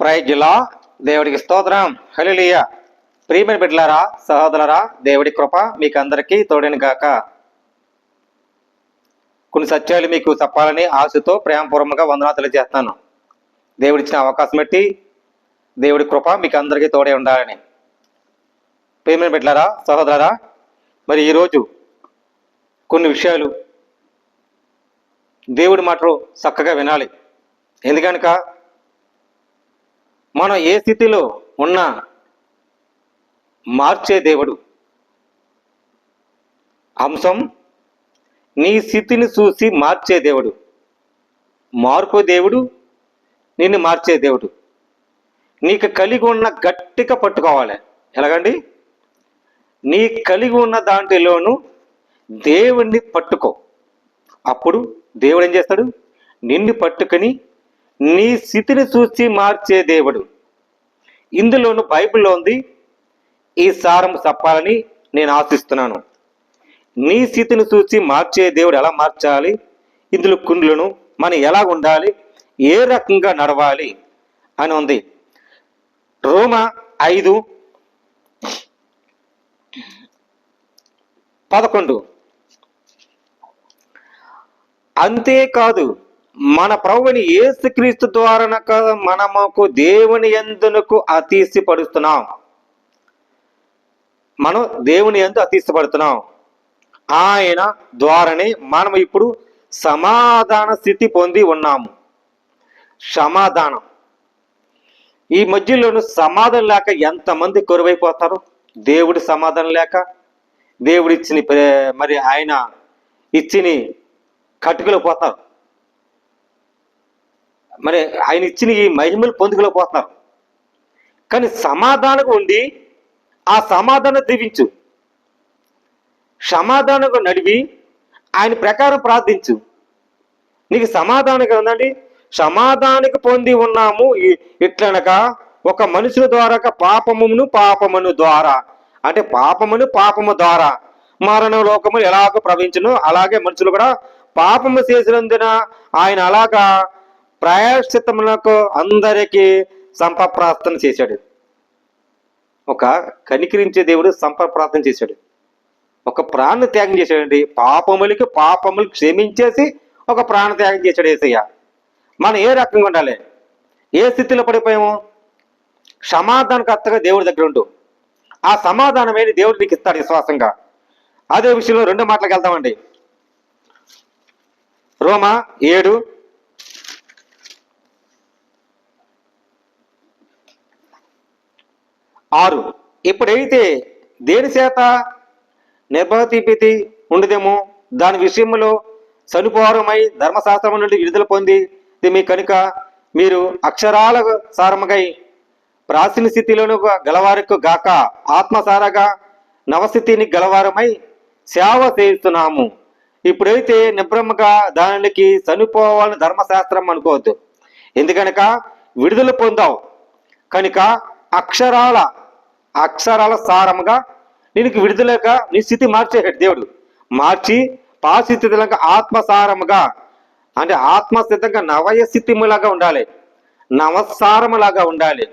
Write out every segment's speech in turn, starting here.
ప్రైజ్లా దేవుడికి స్తోత్రం. హలిలియ ప్రియమైన బిడ్డలారా సహోదరరా దేవుడి కృప మీకు అందరికీ తోడని గాక. కొన్ని సత్యాలు మీకు చెప్పాలని ఆశతో ప్రేమపూర్వకంగా వందనాలు తెలియజేస్తాను. దేవుడిచ్చిన అవకాశం పెట్టి దేవుడి కృప మీకు అందరికీ తోడే ఉండాలని. ప్రియమైన బిడ్లారా సహోదరులారా మరి ఈరోజు కొన్ని విషయాలు దేవుడి మాటలు చక్కగా వినాలి. ఎందుకనక మనం ఏ స్థితిలో ఉన్నా మార్చే దేవుడు. అంశం నీ స్థితిని చూసి మార్చే దేవుడు. మార్పు దేవుడు నిన్ను మార్చే దేవుడు. నీకు కలిగి ఉన్న గట్టిగా పట్టుకోవాలి. ఎలాగండి? నీ కలిగి ఉన్న దాంట్లోనూ దేవుణ్ణి పట్టుకో. అప్పుడు దేవుడు ఏం చేస్తాడు? నిన్ను పట్టుకొని నీ స్థితిని చూసి మార్చే దేవుడు. ఇందులోను బైబిల్లో ఉంది ఈ సారం చెప్పాలని నేను ఆశిస్తున్నాను. నీ స్థితిని చూసి మార్చే దేవుడు ఎలా మార్చాలి? ఇందులో కుండ్లను మనం ఎలా ఉండాలి? ఏ రకంగా నడవాలి? అని ఉంది. రోమ ఐదు పదకొండు. అంతేకాదు మన ప్రభుని యేసుక్రీస్తు ద్వారా మనముకు దేవుని ఎందునకు అతీసిపడుతున్నాం. మనం దేవుని ఎందు అతీసిపడుతున్నాం. ఆయన ద్వారానే మనం ఇప్పుడు సమాధాన స్థితి పొంది ఉన్నాము. సమాధానం. ఈ మధ్యలోను సమాధానం లేక ఎంతమంది కొరువైపోతారు? దేవుడి సమాధానం లేక దేవుడిచ్చిన మరి ఆయన ఇచ్చిని కట్టుకులు పోతారు. మరి ఆయన ఇచ్చిన ఈ మహిమలు పొందుకోలేకపోతున్నారు కానీ సమాధానంగా ఉండి ఆ సమాధానం దీవించు. సమాధానంగా నడివి ఆయన ప్రకారం ప్రార్థించు. నీకు సమాధానంగా ఉందండి. సమాధానికి పొంది ఉన్నాము. ఇట్లనక ఇట్లనగా ఒక మనుషుల ద్వారా పాపమును పాపమును ద్వారా. అంటే పాపమును పాపము ద్వారా. మరణ లోకము ఎలాగో ప్రవహించను అలాగే మనుషులు కూడా పాపము చేసినందున ఆయన అలాగా ప్రాయశ్చిత్తములకు అందరికీ సంపప్రార్థన చేశాడు. ఒక కనికరించే దేవుడు సంపప్రార్థన చేశాడు. ఒక ప్రాణ త్యాగం చేశాడండి. పాపములకి పాపములు క్షమించేసి ఒక ప్రాణ త్యాగం చేశాడు ఏసయ్య. మనం ఏ రకంగా ఉండాలి? ఏ స్థితిలో పడిపోయాము? సమాధానకర్తగా దేవుడి దగ్గర ఉండు. ఆ సమాధానమైన దేవుడు నీకు ఇస్తాడు విశ్వాసంగా. అదే విషయంలో రెండు మాటలకు వెళ్దామండి. రోమా ఏడు ఆరు. ఇప్పుడైతే దేని చేత నిర్భతీపితి ఉండదేమో? దాని విషయంలో సనుపారమై ధర్మశాస్త్రం నుండి విడుదల పొంది మీ కనుక మీరు అక్షరాల సారముగై ప్రాచీన స్థితిలోను గలవారికి గాక ఆత్మసారగా నవస్థితిని గలవారమై సేవ చేస్తున్నాము ఇప్పుడైతే నిబ్రహ్మగా దానికి చనిపోవాలని ధర్మశాస్త్రం అనుకోవద్దు. ఎందుకనక? విడుదల పొందావు. కనుక అక్షరాల అక్షరాల సారముగా నీకు విడుదలగా నీ స్థితి మార్చేసాడు దేవుడు. మార్చి పాస్థితిలాగా ఆత్మసారముగా అంటే ఆత్మస్థితంగా నవయ స్థితిములాగా ఉండాలి. నవసారములాగా ఉండాలి.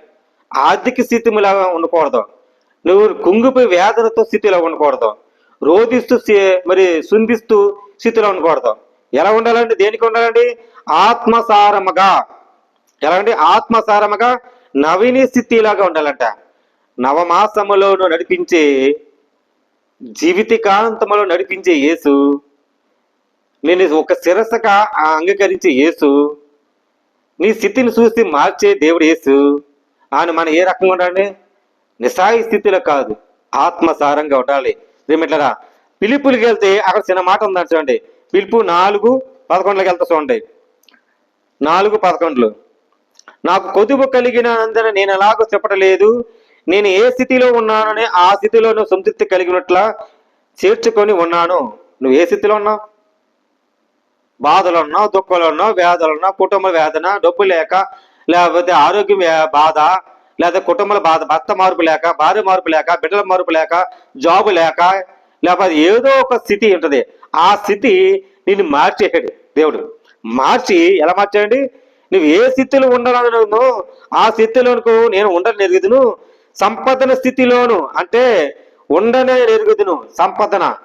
ఆర్థిక స్థితిములాగా ఉండకూడదు. నువ్వు కుంగిపోయి వేదనతో స్థితిలో ఉండకూడదు. రోధిస్తూ మరి సుందిస్తూ స్థితిలో ఉండకూడదు. ఎలా ఉండాలండి? దేనికి ఉండాలండి? ఆత్మసారముగా. ఎలా అంటే ఆత్మసారముగా నవీని స్థితిలాగా ఉండాలంట. నవమాసములోను నడిపించే జీవితకాంతములో నడిపించే యేసు నేను ఒక శిరసగా ఆ అంగీకరించే యేసు నీ స్థితిని చూసి మార్చే దేవుడు యేసు. ఆయన మనం ఏ రకంగా ఉండాలి నిసాయి స్థితిలో కాదు ఆత్మసారంగా ఉండాలి. ఏమిట్లరా పిలుపులకి వెళ్తే అక్కడ చిన్న మాట ఉందని చూడండి. పిలుపు నాలుగు పదకొండులోకి వెళ్తా చూడండి. నాలుగు పదకొండులు. నాకు కొదువు కలిగిన అందన నేను ఎలాగో చెప్పటలేదు నేను ఏ స్థితిలో ఉన్నానని ఆ స్థితిలో సంతృప్తి కలిగినట్ల చేర్చుకొని ఉన్నాను. నువ్వు ఏ స్థితిలో ఉన్నావు? బాధలు ఉన్నావు దుఃఖాలు ఉన్నావు వేదలు ఉన్నావు కుటుంబ వేదన డబ్బు లేక లేకపోతే ఆరోగ్యం బాధ లేదా కుటుంబాల బాధ భర్త మార్పు లేక భార్య మార్పు లేక బిడ్డల మార్పు లేక జాబ్ లేక లేకపోతే ఏదో ఒక స్థితి ఉంటుంది. ఆ స్థితి నిన్ను మార్చేసాడు దేవుడు. మార్చి ఎలా మార్చాడండి? నువ్వు ఏ స్థితిలో ఉండాలనుకున్నావు ఆ స్థితిలోనుకు నేను ఉండని ఎరుగుదును సంపదన స్థితిలోను అంటే ఉండనే ఎరుగుదును సంపదన.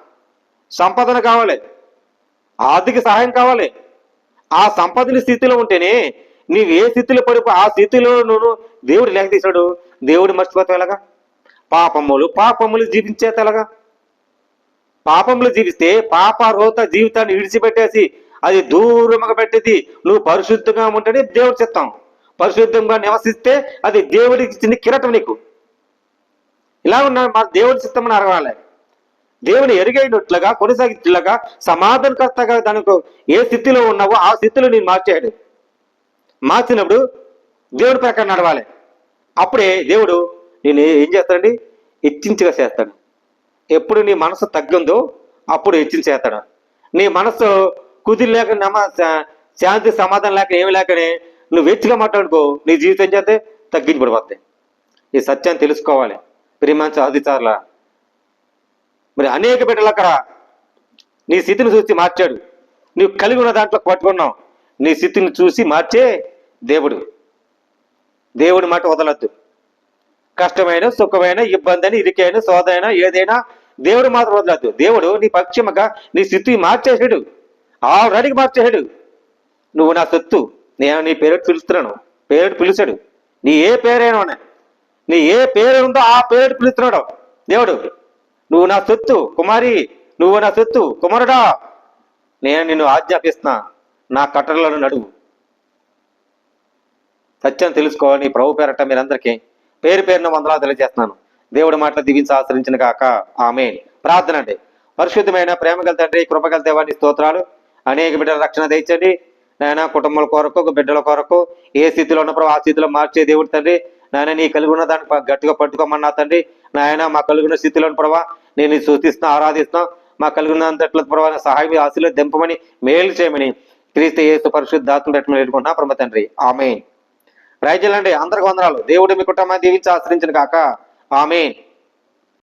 సంపదన కావాలి. ఆర్థిక సహాయం కావాలి. ఆ సంపదని స్థితిలో ఉంటేనే నీవు ఏ స్థితిలో పడిపో ఆ స్థితిలో నువ్వు దేవుడు లేక తీశాడు. దేవుడు మర్చిపోతావు ఎలాగా? పాపములు పాపములు జీవించేత ఎలాగా పాపములు జీవిస్తే పాపరోత జీవితాన్ని విడిచిపెట్టేసి అది దూరముగా పెట్టేది నువ్వు పరిశుద్ధంగా ఉంటేనే దేవుడు చెప్తాం. పరిశుద్ధంగా నివసిస్తే అది దేవుడికి ఇచ్చిన కిరటం నీకు. ఇలా ఉన్న మా దేవుడి చిత్తమని అరవాలి దేవుని ఎరుగైనట్లుగా కొనసాగినట్లుగా సమాధానకర్తగా దానికి ఏ స్థితిలో ఉన్నావో ఆ స్థితిలో నేను మార్చాడు మార్చినప్పుడు దేవుడి ప్రకారం నడవాలి. అప్పుడే దేవుడు నేను ఏం చేస్తాడండి? హెచ్చించగా చేస్తాడు. ఎప్పుడు నీ మనసు తగ్గుందో అప్పుడు హెచ్చించేస్తాడు నీ మనసు కుదిరి లేక నమ శా- శాంతి సమాధానం లేక ఏమి లేకనే నువ్వు వెచ్చిగా మాట్లాడుకో నీ జీవితం చేస్తే తగ్గించబడిపోద్ది ఈ సత్యాన్ని తెలుసుకోవాలి. ప్రియమాన్ అధికారుల మరి అనేక బిడ్డలు అక్కడ నీ స్థితిని చూసి మార్చాడు. నువ్వు కలిగి ఉన్న దాంట్లో పట్టుకున్నావు. నీ స్థితిని చూసి మార్చే దేవుడు. దేవుడి మాట వదలద్దు. కష్టమైన సుఖమైన ఇబ్బంది అని ఇరికైన సోదైన ఏదైనా దేవుడు మాత్రం వదలద్దు. దేవుడు నీ పక్షిమగా నీ స్థితి మార్చేసాడు ఆల్రెడీ మార్చేసాడు నువ్వు నా సొత్తు. నేను నీ పేరు పిలుస్తున్నాను. పేరు పిలిచాడు. నీ ఏ పేరైనా ఉన్నాయి. నీ ఏ పేరు ఉందో ఆ పేరు పిలుస్తున్నాడు. దేవుడు నువ్వు నా సొత్తు కుమారి నువ్వు నా సొత్తు కుమారుడా నేను నిన్ను ఆజ్ఞాపిస్తున్నా నా కట్టడలను నడువు. సత్యం తెలుసుకోవాలని ప్రభు పేరట మీరందరికీ. పేరు పేరున వందలా తెలియజేస్తున్నాను. దేవుడి మాటలు దీవించి ఆశ్రయించిన కాక ఆమె ప్రార్థన అండి. పరిశుద్ధమైన ప్రేమగల తండ్రి కృపగల దేవాన్ని స్తోత్రాలు. అనేక బిడ్డల రక్షణ తెచ్చండి నాయన కుటుంబాల కొరకు బిడ్డల కొరకు ఏ స్థితిలో ఉన్నప్పుడు ఆ స్థితిలో మార్చే దేవుడు తండ్రి. నాయన నీ కలిగి ఉన్న దాన్ని గట్టిగా పట్టుకోమన్నా తండ్రి. నాయన మా కలిగిన స్థితిలోని ప్రభా నేను సూచిస్తున్నా స్థుతిస్తున్నా ఆరాధిస్తున్నా. మా కలిగినంతట్లో ప్రభావ సహాయం ఆశలో దింపమని మేలు చేయమని క్రీస్తు ఏసు పరిశుద్ధాత్మ పెట్టమని వేడుకుంటున్నా ప్రమ తండ్రి. ఆమె రైతులండి అందరికి వందనాలు. దేవుడు మీ కుటుంబాన్ని దీవించి ఆశ్రయించిన కాక ఆమె